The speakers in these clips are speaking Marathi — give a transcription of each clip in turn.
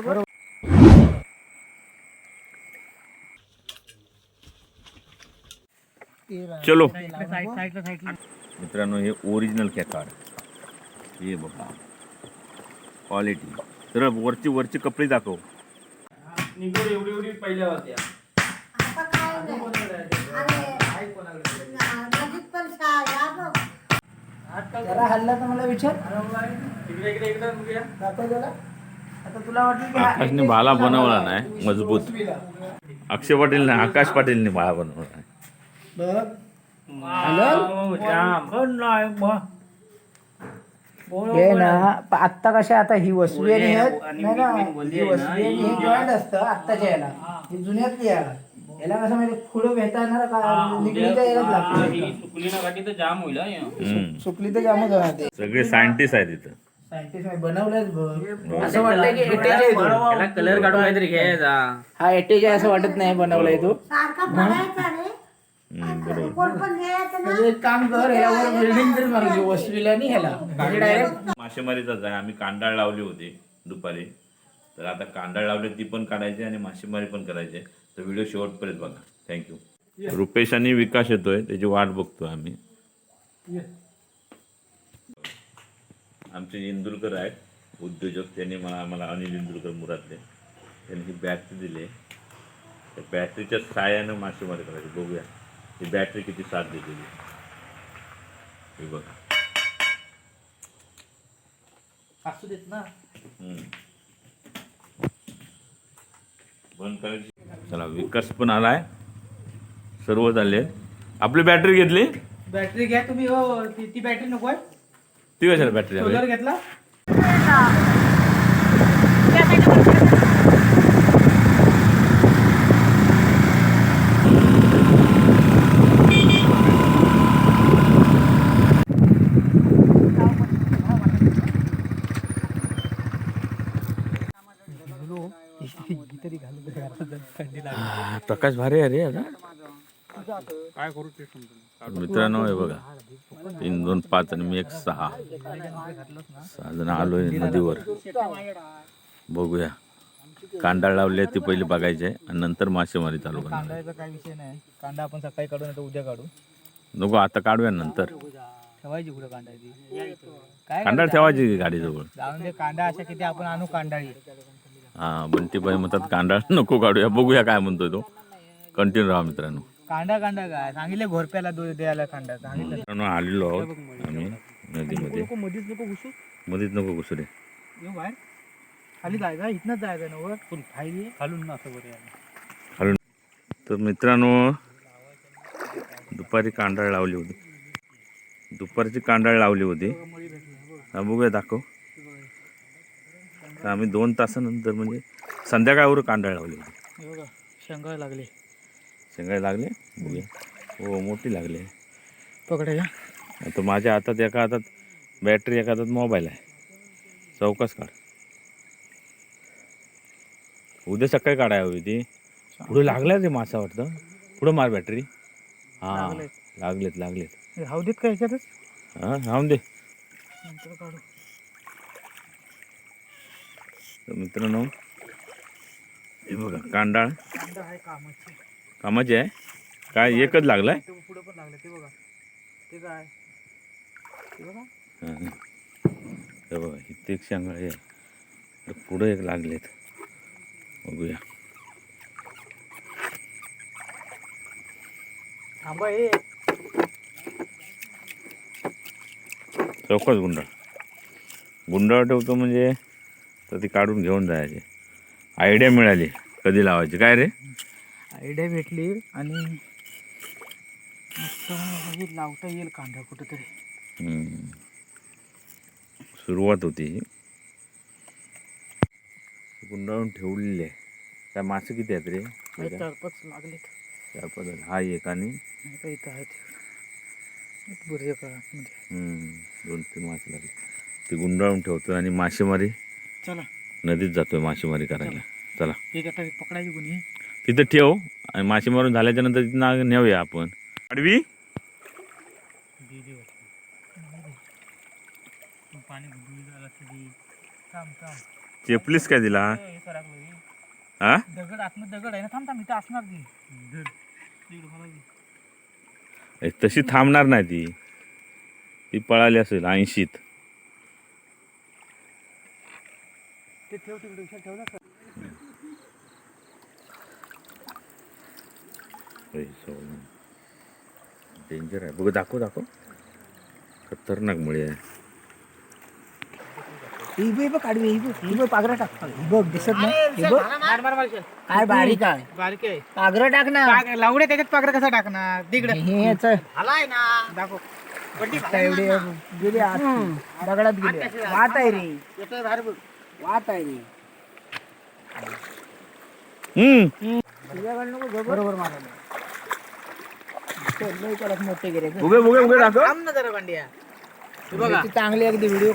बरोबर? चलो. मित्रांनो हे ओरिजिनल कॅकाड हे बघा. क्वालिटी तर वरची वरची कपडे दाखव. निगोड एवढी एवढी पहिल्या होत्या. आता काय नाही. अरे, नदीत पण शा- या बघ. जरा हल्ला तर मला विचार इकडे इकडे इकडे बघूया. दाखव आता तुला वाटलं की आकाशने बाला बनवला नाही मजबूत. अक्षय पाटील नाही आकाश पाटीलने बाळा बनवला नाही. हे ना आत्ता कशा आता ही वसवी आणि हे- नाही ना, ही ही- हे जॉईंट असतं आत्ताच्या याला. ही. जुन्यातली याला? याला कसं माहिती पुढं भेटा येणार का? निगडीच्या यालाच लागते सुकली ना गाठी तर जाम होईल हा, या. हम्म. सुकली तर जामच राहते सगळे सायंटिस्ट आहेत इथं. सायंटिस्ट बनवलंच बघ. असं वाटतंय की एटेज आहे तो. त्याला कलर काढून काहीतरी घ्यायचा हा एटेज आहे असं वाटत नाही बनवलाय तो. सारखा पडायचा रे. हम्म, बरोबर. कोण पण घ्यायचं ना. म्हणजे एक काम कर यावर बिल्डिंग तरी मारू वसवीला आणि ह्याला. म्हणजे डायरेक्ट मासेमारीचाच आहे आम्ही कांडाळ लावली होती दुपारी. तर आता कांडाळ लावली ती पण काढायची आणि मासेमारी पण करायची. तर व्हिडिओ शेवटपर्यंत बघा. थँक्यू रुपेश आणि विकास येतोय त्याची वाट बघतोय आम्ही. आमचे इंदुरकर आहेत. उद्योजक त्यांनी मला आम्हाला अनिल इंदुरकर मुरातले त्यांनी ही बॅटरी दिली. त्या बॅटरीच्या साहाय्यानं मासेमारी करायची बघूया. ही बॅटरी किती साथ ती. हे बघा. असू देत ना. बंद करायची. चला विकास पण आलाय. सर्व झाले. आपली बॅटरी घेतली? बॅटरी घ्या तुम्ही हो. ती ती बॅटरी नको आहे. ती कशाला बॅटरी सोलर हवी घेतला प्रकाश भारी आहे रे आता. काय करू ते समजून मित्रांनो हे बघा. तीन दोन पाच आणि मी एक सहा. सहा जण आलोय नदीवर. बघूया. कांडाळ लावले ती पहिली बघायचे आणि नंतर मासेमारी चालू करणार कांद्याचा काय विषय नाही. कांदा आपण सकाळी काढू नाही उद्या काढू. नको आता काढूया नंतर. ठेवायची कुठं काय कांडाळ ठेवायची गाडीजवळ जाऊन दे कांदा अशा किती आपण आणू कांदाळी. हा बंटीबाई म्हणतात कांडाळ नको काढूया. बघूया काय म्हणतोय तो. कंटिन्यू राहा मित्रांनो. कांदा कांदा काय? सांगितले घोरप्याला दूध द्यायला कांदा सांगितलं. मित्रांनो आलेलो आहोत आम्ही नदीमध्ये. मधीच नको घुसू. मध्येच नको घुसू रे. येऊ बाहेर. खाली जायचं इथनच जायचं ना वर. पण खाली खालून ना असं बरं खालून. तर मित्रांनो दुपारी कांडाळ लावली होती. दुपारची कांडाळ लावली होती. हा बघूया दाखव. तर आम्ही दोन तासानंतर म्हणजे संध्याकाळवर कांडाळ लावली होती. हे बघा शेंगा लागले. शेंगाय लागले बघूया हो मोठी लागली. पकडायला. आता माझ्या हातात एका हातात बॅटरी एका हातात मोबाईल आहे. चौकस काढ. उद्या सकाळी काढाय हवी ती. पुढे लागल्या ते मासा वाटतं. पुढं मार बॅटरी हां लागलेत. लागलेत लागलेत. हौदीत का ह्याच्यातच हां राहून दे. तर मित्रांनो हे बघा कांडाळ. कांदा आहे कामाची. कामाची आहे? काय एकच लागलाय? पुढे पण लागले ते बघा. ते काय? ते बघा. हां हां. हे बघा इथे एक शेंगाळे आहे. पुढं एक लागलेत. बघूया. थांबा हे. चौकस गुंडाळ. गुंडाळ ठेवतो म्हणजे तर ती काढून घेऊन जायचे. आयडिया मिळाली. कधी लावायची? काय रे? आयडिया भेटली आणि लावता येईल कांदा कुठेतरी. सुरुवात होती ही. गुंडाळून ठेवलेली आहे. काय मासे किती आहेत रे? चार पाच लागलेत. चार पाच. हा एक आणि? इथं आहेत. बुर्जे म्हणजे? हम्म, दोन तीन मासे लागले. ते गुंडाळून ठेवतो आणि मासेमारी चला. नदीत जातोय मासेमारी करायला. चला. एक आता पकडायची कोणी तिथं ठेव आणि मासे मारून झाल्याच्यानंतर तिथं नेऊया आपण. आडवी? चेपलीस काय दिला हा दगड आतमध्ये दगड आहे ना थांब थांब इथं असणार ती तशी थांबणार नाही ती. ती पळाली असेल ऐंशीत. ठेव तिकडे ठेव ना डेंजर आहे. बघ दाखव दाखव. खतरनाक मुळे आहे. ही बघ, बघ काढवी ही बघ ही बघ पागरा टाक. ही बघ दिसत नाही. ही बघ. काय बारीक आहे. बारीक आहे. पागरं टाक ना. लावडे त्याच्यात पाकर कसा टाकणार? तिकडे. हे याचं. आलाय ना. दाखव. एवढे गेले आत. दगडात गेले. वाट आहे रे. वाट आहे रे. हम्म. तुझ्याकडे नको झोप. बरोबर कडक मोठे गेले उगे उगे उगे दाखव. थांब ना जरा भांड्या. ती चांगली अगदी व्हिडिओ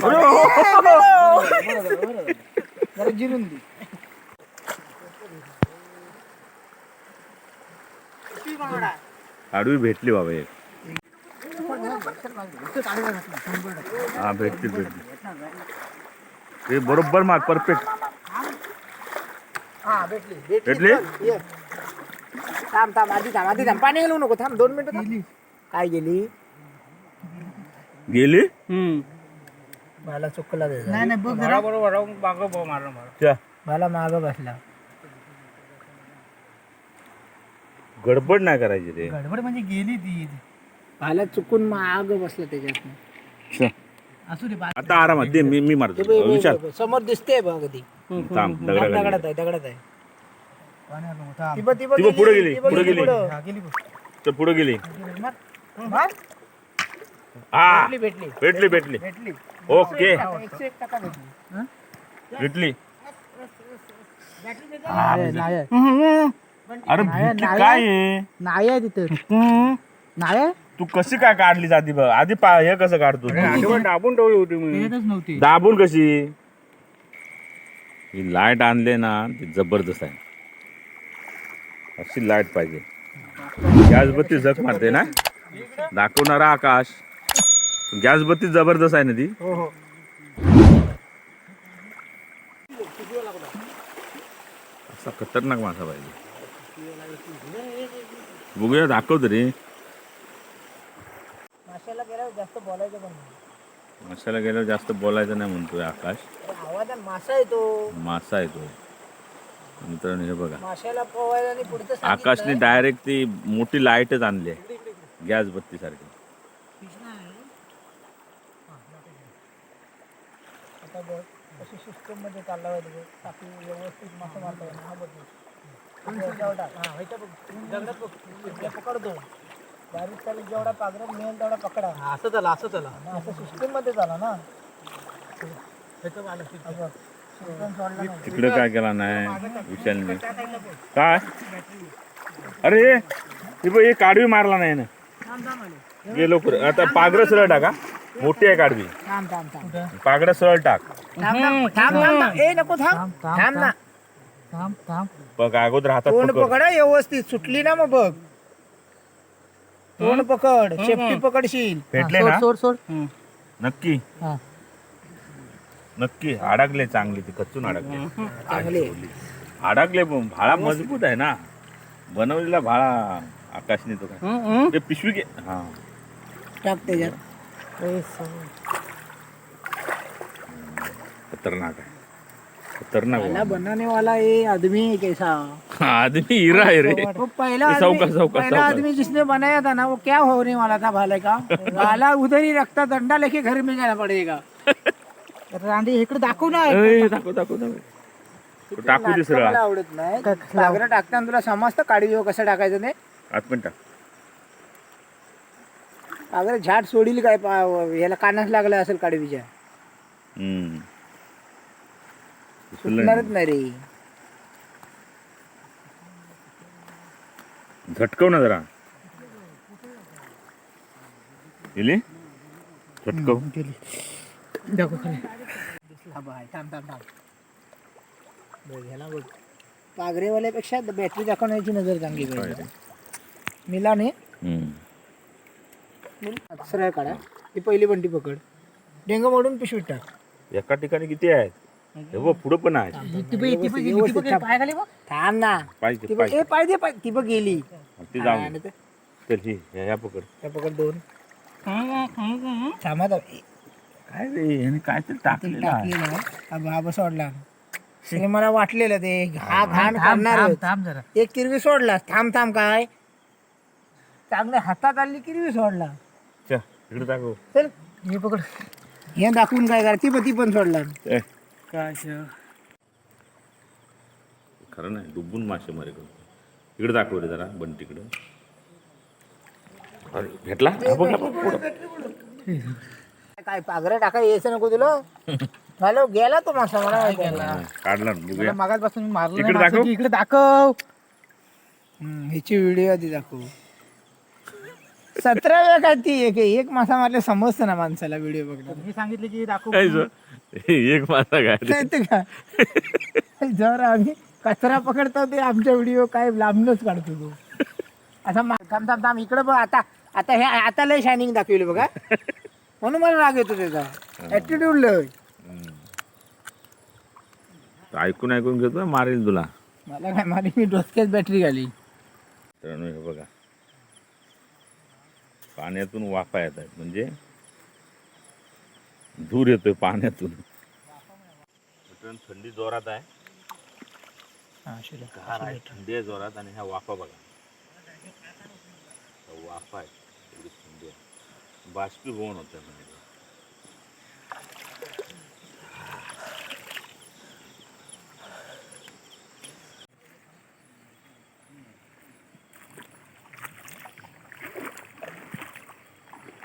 जरा जिरून दे. आडवी भेटली बाबा एक. हा भेटतील भेटतील ते बरोबर मार परफेक्ट हा भेटली. भेटली? ये. थांब थांब आधी थांब आधी थांब. पाणी घालू नको थांब दोन मिनिटं थांब. काय गेली? गेली? मला चुकला. नाही नाही बघ जरा. बरोबर मागं बघ मारलं मला च्या, मला माग बसला. गडबड नाही करायची रे. गडबड म्हणजे गेली ती. मला चुकून माग बसला त्याच्यात च्या. असू दे आता आरामात दे मी मी मारतो. विचार. समोर दिसते बघ थांब दगडा दगडात आहे दगडात आहे. ती बघ, ती बघ ती बघ पुढे गेली. ती बघ पुढे गेली पुढं. तर पुढे गेली. भेटली भेटली. भेटली भेटली. भेटली. ओके. एकशे एक टक्का भेटली. हं? भेटली. नाही, नाही आहे. अरे भेटली काय आहे? नाही आहे तिथं. नाही आहे? तू कशी काय काढली जाती बघ? आधी पा हे कसं काढतो तू? दाबून ठेवली होती मी. नव्हती. दाबून कशी? ही लाइट आणले ना ती जबरदस्त आहे. अशी लाइट पाहिजे. गॅस बत्ती जग मारते ना? दाखवणारा आकाश. गॅस बत्ती जबरदस्त आहे ना ती? हो हो. असा खतरनाक मासा पाहिजे. बघूया दाखव तरी माशाला गेल्यावर जास्त बोलायचं. माशाला गेल्यावर जास्त बोलायचं नाही म्हणतोय आकाश. मासा येतो. मासा आहे तो मित्रांनो हे बघा. आकाशने डायरेक्ट ती मोठी लाईटच आणली आहे. गॅस बत्ती सारखी. हा बघ. जेवढा हा मिळेल तेवढा पकडा. असं झालं असं झालं आणि असं सिस्टममध्ये झाला ना. तिकडे काय केला नाही? विशालने काय? अरे हे बघ हे काढवी मारला नाही ना गेलो. आता पागरं सरळ टाका. मोठी आहे काढवी. पागडं सरळ टाक. बघ अगोदर हातात तोंड पकड. व्यवस्थित. सुटली ना मग बघ. तोंड पकड शेपटी पकडशील. भेटले ना? सोड सोड सोड. नक्की. हा. नक्की अडकले चांगले ते कच्चून अडकले चांगले. अडकले पण भाळा मजबूत आहे ना. बनवलेला भाळा आकाशने तो काय. ते पिशवी घे. हा. टाक त्याच्यात खतरनाक आहे. खतरनाक. बनाने वाला ये आदमी कैसा. आदमी हीरा है रे. पहला आदमी पहला जिसने बनाया था ना वो क्या होने वाला था भाले का? भाला उधर ही रखता डंडा लेके घर में जाना पड़ेगा. रांडी इकडे दाखव ना. ए, दाखव दाखव दाखव. तो टाकू दे नाटकं सरळ. मला आवडत नाही. सागरा टाकताना तुला समजतं काढी कसं टाकायचं ते? आत पण टाक. अगर झाड सोडील काय पा- याला कानास लागला असेल काडवीच्या हम्म. सुटणारच नाही रे. झटकव ना जरा. गेली झटकव. थांब बघ पागरेवाल्यापेक्षा बॅटरी दाखवण्याची नजर चांगली पाहिजे मिलाने हम्म. सरळ काढा. ती पहिली बंटी पकड. डेंग मोडून पिशवीत टाक. एका ठिकाणी किती आहेत? हे पुढं पण आहे खाली. थांब ना. पाहिजे ती बघ गेली. ती ही पकड. त्या पकड दोन. थांबा. काय रे याने काय तर टाकलेलं आहे. टाकलेलं. हा बाबा सोडला. ते मला वाटलेलं ते हा घाण थांब करणार थांब थांब जरा. एक किरवी सोडला. थांब थांब काय? चांगल्या हातात आली किरवी सोडला. चल इकडे दाखव. चल हे पकड. हे दाखवून काय करा ती पण ती पण सोडला. ए, काय खरं नाही डुबून मासे मारे करतो. इकडे दाखव रे जरा बंटीकडे अरे भेटला? हा बघ, हा बघ, पुढं. काय पागरे टाका यायचं नको तुला. हॅलो गेला तो मासा मला माहिती आहे. काढला ना, बघूया. मी मारलं इकडे दाखव. की इकडे दाखव. हम्म, ह्याची व्हिडिओ आधी दाखव. सतरा वेळा काय ती एक एक मासा मारले समजतं ना माणसाला व्हिडिओ बघणं. मी सांगितलं की दाखव. काय जो? एक मासा काय काय जर आम्ही कचरा पकडतो ते आमच्या व्हिडिओ काय लांबनच काढतो तो. असा मा- थांब थांब थांब इकडे बघ आता आता हे आता लय शायनिंग दाखवली बघा. म्हणून मला राग येतो त्याचा. ऍटिट्यूड लय. तो ऐकून ऐकून घेतो मारेल तुला. मला काय मारी मी डोसक्यात बॅटरी घाली तर हे बघा. पाण्यातून वाफा येत आहेत म्हणजे धूर येतोय पाण्यातून. थंडी जोरात आहे. थंडी आहे जोरात आणि ह्या वाफा बघा. वाफा आहे. बाष्पीभवन होतं म्हणजे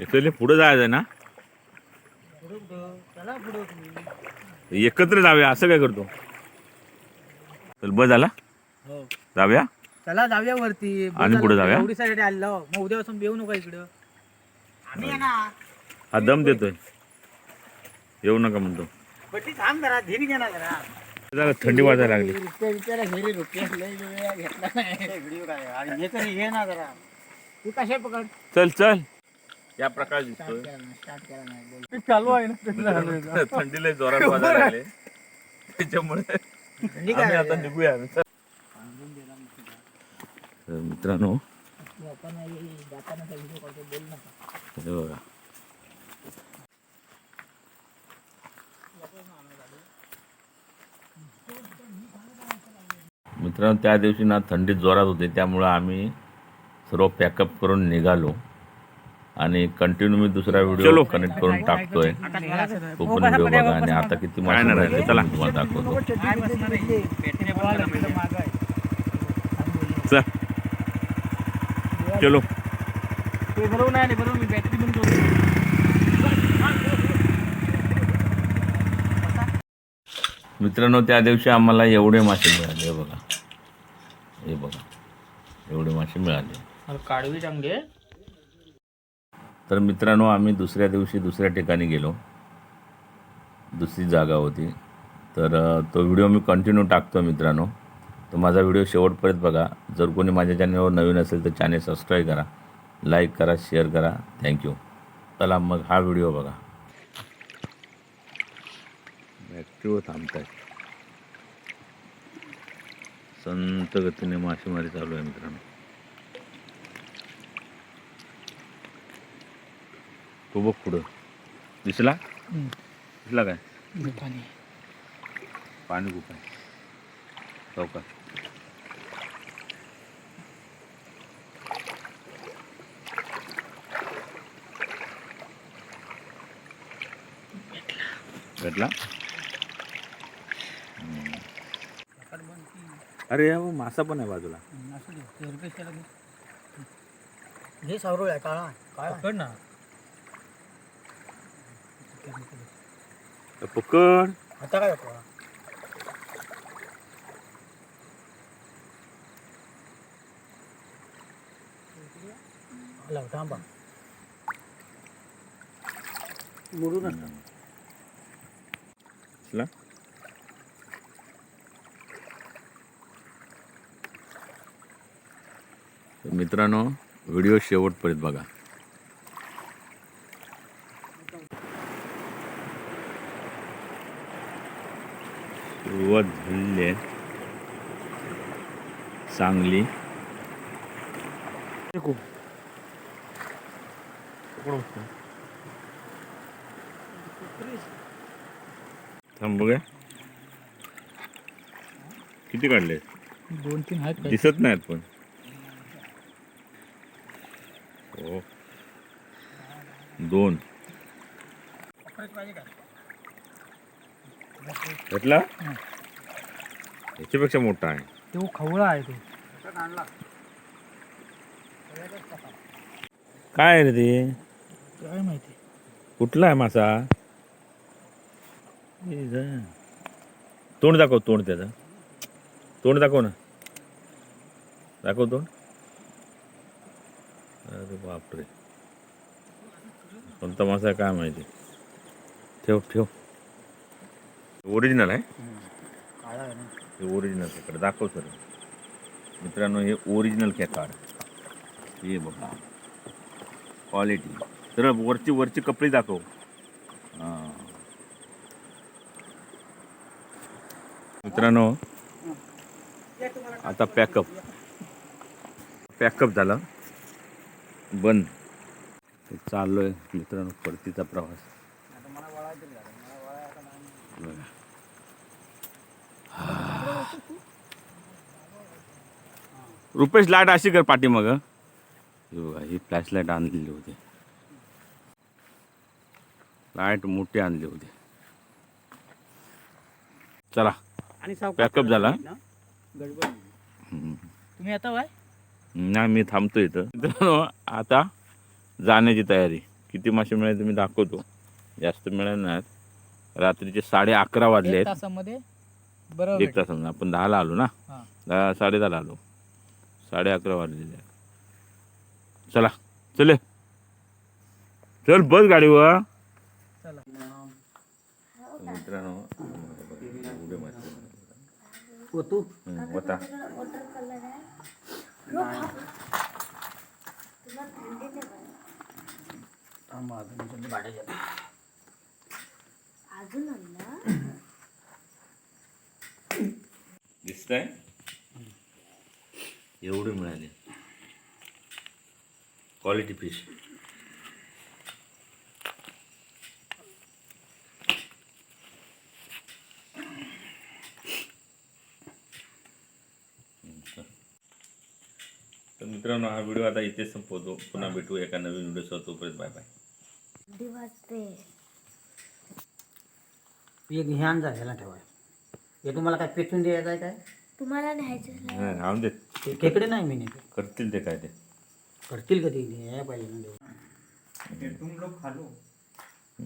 इकडे पुढे जायचं ना? एकत्र जाऊया असं काय करतो? चल बस झाला? हो. जाऊया? चला जाऊया वरती. आणि पुढे जाऊया? एवढी साईड आलो मग उद्यापासून येऊ नका इकडं. हा दम देतोय. येऊ नका म्हणतो. जरा थंडी वाजायला लागली. हे चल चल. या प्रकार दिसतोय. स्टार्ट करा नाही बोल. चालू आहे ना थंडीला जोरात वाजायला लागले. त्याच्यामुळे आम्ही आता निघूया. चल. तर मित्रांनो लोकांना जातानाचा व्हिडिओ काढतो बोल नका हे बघा मित्रांनो त्या दिवशी ना थंडी जोरात होती त्यामुळं आम्ही सर्व पॅकअप करून निघालो. आणि कंटिन्यू मी दुसरा व्हिडिओ कनेक्ट करून टाकतोय. तो पण व्हिडिओ बघा आणि आता किती मासे मिळाले ते पण तुम्हाला दाखवतो चल चलो ते बरोबर नाही आले बरोबर मी बॅटरी पण जोडली मित्रांनो त्या दिवशी आम्हाला एवढे मासे मिळाले हे बघा. हे बघा. एवढे मासे मिळाले. काढवी चांगले तर मित्रांनो आम्ही दुसऱ्या दिवशी दुसऱ्या ठिकाणी गेलो. दुसरी जागा होती. तर तो व्हिडिओ मी कंटिन्यू टाकतो मित्रांनो. तर माझा व्हिडिओ शेवटपर्यंत बघा. जर कोणी माझ्या चॅनलवर नवीन असेल तर चॅनेल सबस्क्राईब करा. लाईक करा शेअर करा. थँक्यू चला मग हा व्हिडिओ बघा. ॲक्टिव्ह थांबत आहे संत गतीने मासेमारी चालू आहे मित्रांनो. तो बघ पुढं. दिसला? दिसला काय? पाणी. खूप आहे. चौकात भेटला. अरे या मासा पण आहे बाजूला. हे सावरूळ आहे काळा. काळा ना. पकड. आता काय लाव, थांबा. बुडू नका तर मित्रांनो व्हिडिओ शेवटपर्यंत बघा. सुरुवात झालेली आहे. चांगली. थांब बघूया किती काढले? दोन तीन आहेत दिसत नाहीत पण. हो. दोन. भेटला याच्यापेक्षा मोठा आहे. तो खवळा आहे तो. काय आहे रे ते? काय माहिती? कुठला आहे मासा. तोंड दाखव तोंड त्याचं तोंड दाखव ना दाखव तोंड अरे बापरे कोणता मासा काय माहिती ठेव ठेव ओरिजिनल आहे हे ओरिजिनल खेकडे दाखव सर मित्रांनो हे ओरिजिनल खेकाड हे बघा क्वालिटी तर वरची वरची कपडे दाखव हां. मित्रांनो आता पॅकअप पॅकअप झालं. बंद. चाललो आहे मित्रांनो परतीचा प्रवास. रुपेश लाइट अशी कर पाठी मग बघा ही फ्लॅश लाइट आणलेली होती. लाइट मोठी आणली होती. चला. आणि Backup झाला? ना? गडबड. हम्म. तुम्ही आता वाय? नाही मी थांबतो इथं. मित्रांनो आता जाण्याची तयारी. किती मासे मिळाले तुम्ही दाखवतो. जास्त मिळाले नाहीत. रात्रीचे साडे अकरा वाजले एक आहेत. तासामध्ये बरोबर एक तास आपण दहाला आलो ना. दहा साडे दहाला आलो. साडे अकरा वाजलेले आहेत. चला चले. चल बस गाडीवर. चला. मित्रांनो उड्या मारते. होतो हम्म, होता वॉटर कलर आहे तुला थंडी अजून आणलं दिसतंय एवढे मिळाले. क्वालिटी फिश तर मित्रांनो हा व्हिडिओ आता इथेच संपवतो. पुन्हा भेटू एका नवीन व्हिडिओसह तोपर्यंत बाय बाय वाजते एक ह्यान जा ह्याला ठेवा. हे तुम्हाला काय पेचून द्यायचं आहे काय? तुम्हाला न्यायचं हा, दे ते खेकडे नाही मी नेते. करतील ते काय ते. करतील कधी यायला पाहिजे ना देव.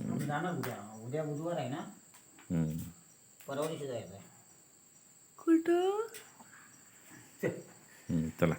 आम्ही जाणार उद्या. उद्या बुधवार आहे ना? हम्म. परवा दिवशी जायचं आहे. कुठं? हम्म, चला.